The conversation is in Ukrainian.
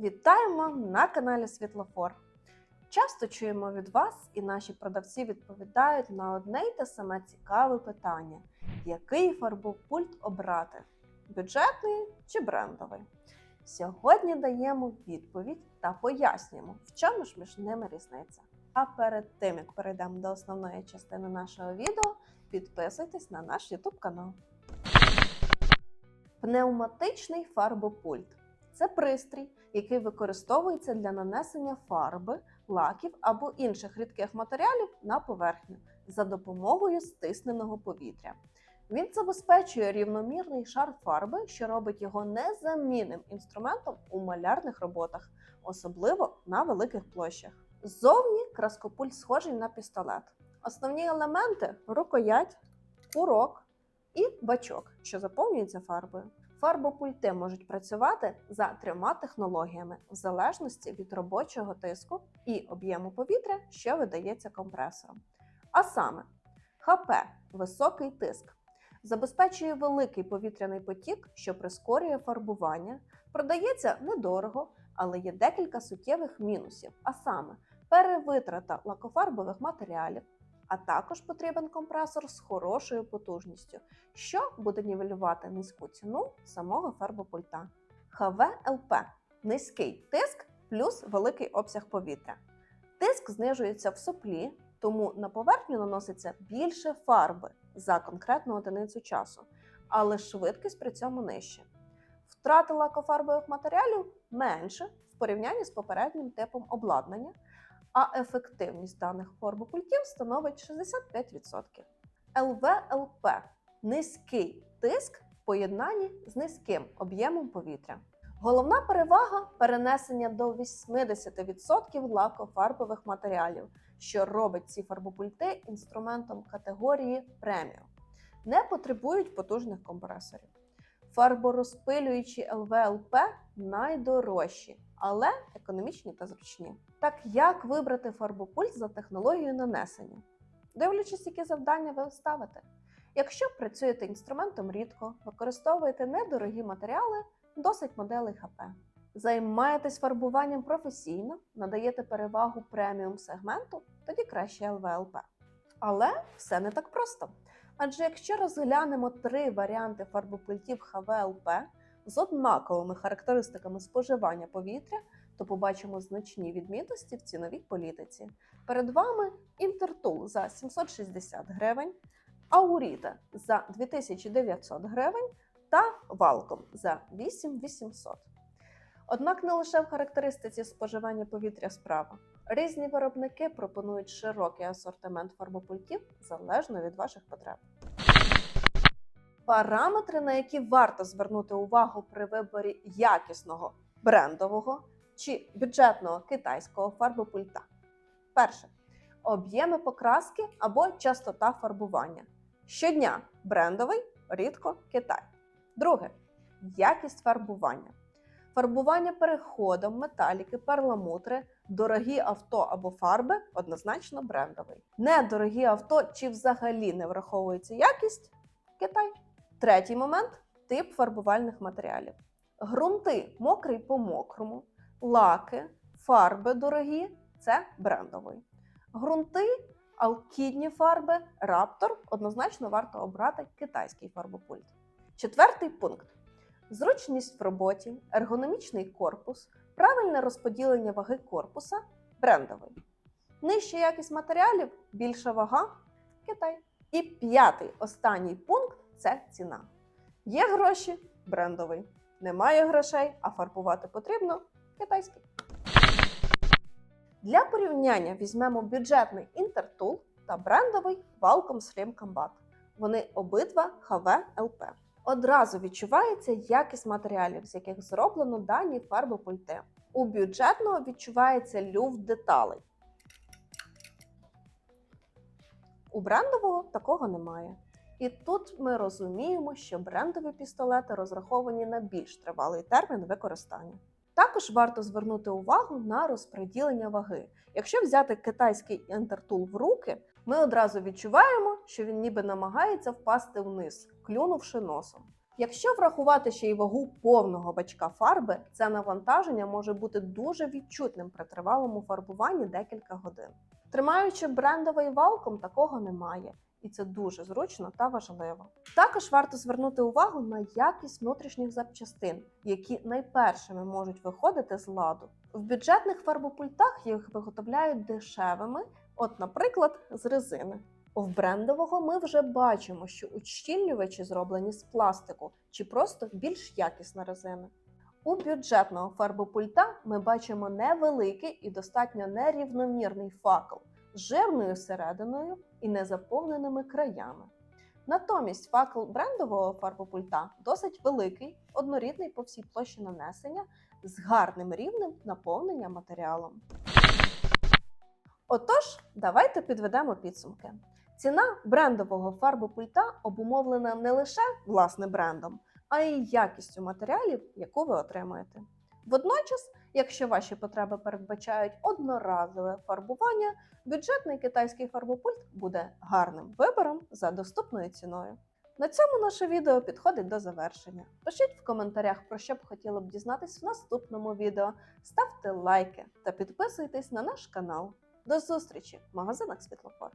Вітаємо на каналі Світлофор. Часто чуємо від вас, і наші продавці відповідають на одне й те саме цікаве питання: який фарбопульт обрати? Бюджетний чи брендовий? Сьогодні даємо відповідь та пояснюємо, в чому ж між ними різниця. А перед тим як перейдемо до основної частини нашого відео, підписуйтесь на наш YouTube канал. Пневматичний фарбопульт це пристрій, який використовується для нанесення фарби, лаків або інших рідких матеріалів на поверхню за допомогою стисненого повітря. Він забезпечує рівномірний шар фарби, що робить його незамінним інструментом у малярних роботах, особливо на великих площах. Ззовні краскопульт схожий на пістолет. Основні елементи рукоять, курок і бачок, що заповнюється фарбою. Фарбопульти можуть працювати за трьома технологіями в залежності від робочого тиску і об'єму повітря, що видається компресором. А саме, ХП високий тиск забезпечує великий повітряний потік, що прискорює фарбування, продається недорого, але є декілька суттєвих мінусів, а саме перевитрата лакофарбових матеріалів, а також потрібен компресор з хорошою потужністю, що буде нівелювати низьку ціну самого фарбопульта. ХВЛП низький тиск плюс великий обсяг повітря. Тиск знижується в соплі, тому на поверхню наноситься більше фарби за конкретну одиницю часу, але швидкість при цьому нижча. Втрати лакофарбових матеріалів менше в порівнянні з попереднім типом обладнання, а ефективність даних фарбопультів становить 65%. ЛВЛП низький тиск в поєднанні з низьким об'ємом повітря. Головна перевага перенесення до 80% лакофарбових матеріалів, що робить ці фарбопульти інструментом категорії преміум. Не потребують потужних компресорів. Фарборозпилюючі ЛВЛП найдорожчі, але економічні та зручні. Так як вибрати фарбопульт за технологією нанесення? Дивлячись, які завдання ви ставите. Якщо працюєте інструментом рідко, використовуєте недорогі матеріали, досить моделей ХП. Займаєтесь фарбуванням професійно, надаєте перевагу преміум сегменту, тоді краще ЛВЛП. Але все не так просто. Адже якщо розглянемо три варіанти фарбопультів ХВЛП з однаковими характеристиками споживання повітря, то побачимо значні відмінності в ціновій політиці. Перед вами Інтертул за 760 гривень, Ауріта за 2900 гривень та Валком за 8800. Однак не лише в характеристиці споживання повітря справа. Різні виробники пропонують широкий асортимент фарбопультів залежно від ваших потреб. Параметри, на які варто звернути увагу при виборі якісного брендового чи бюджетного китайського фарбопульта. Перше об'єми покраски або частота фарбування. Щодня брендовий, рідко Китай. Друге якість фарбування. Фарбування переходом, металіки, перламутри, дорогі авто або фарби однозначно брендовий. Недорогі авто чи взагалі не враховується якість Китай. Третій момент тип фарбувальних матеріалів. Грунти мокрий по мокрому, лаки, фарби дорогі це брендовий. Грунти, алкідні фарби, раптор однозначно варто обрати китайський фарбопульт. Четвертий пункт: зручність в роботі, ергономічний корпус, правильне розподілення ваги корпуса брендовий. Нижча якість матеріалів, більша вага Китай. І п'ятий останній пункт це ціна. Є гроші брендовий. Немає грошей, а фарбувати потрібно китайський. Для порівняння візьмемо бюджетний Intertool та брендовий Valcom Slim Combat. Вони обидва ХВ-ЛП. Одразу відчувається якість матеріалів, з яких зроблено дані фарбопульти. У бюджетного відчувається люфт деталей. У брендового такого немає. І тут ми розуміємо, що брендові пістолети розраховані на більш тривалий термін використання. Також варто звернути увагу на розподілення ваги. Якщо взяти китайський інтертул в руки, ми одразу відчуваємо, що він ніби намагається впасти вниз, клюнувши носом. Якщо врахувати ще й вагу повного бачка фарби, це навантаження може бути дуже відчутним при тривалому фарбуванні декілька годин. Тримаючи брендовий валком, такого немає, і це дуже зручно та важливо. Також варто звернути увагу на якість внутрішніх запчастин, які найпершими можуть виходити з ладу. В бюджетних фарбопультах їх виготовляють дешевими, от, наприклад, з резини. В брендового ми вже бачимо, що ущільнювачі зроблені з пластику чи просто більш якісна резина. У бюджетного фарбопульта ми бачимо невеликий і достатньо нерівномірний факел жирною серединою і незаповненими краями. Натомість факел брендового фарбопульта досить великий, однорідний по всій площі нанесення з гарним рівнем наповнення матеріалом. Отож, давайте підведемо підсумки. Ціна брендового фарбопульта обумовлена не лише власне брендом, а й якістю матеріалів, яку ви отримуєте. Водночас, якщо ваші потреби передбачають одноразове фарбування, бюджетний китайський фарбопульт буде гарним вибором за доступною ціною. На цьому наше відео підходить до завершення. Пишіть в коментарях, про що б хотіли б дізнатись в наступному відео. Ставте лайки та підписуйтесь на наш канал. До зустрічі в магазинах Світлофор.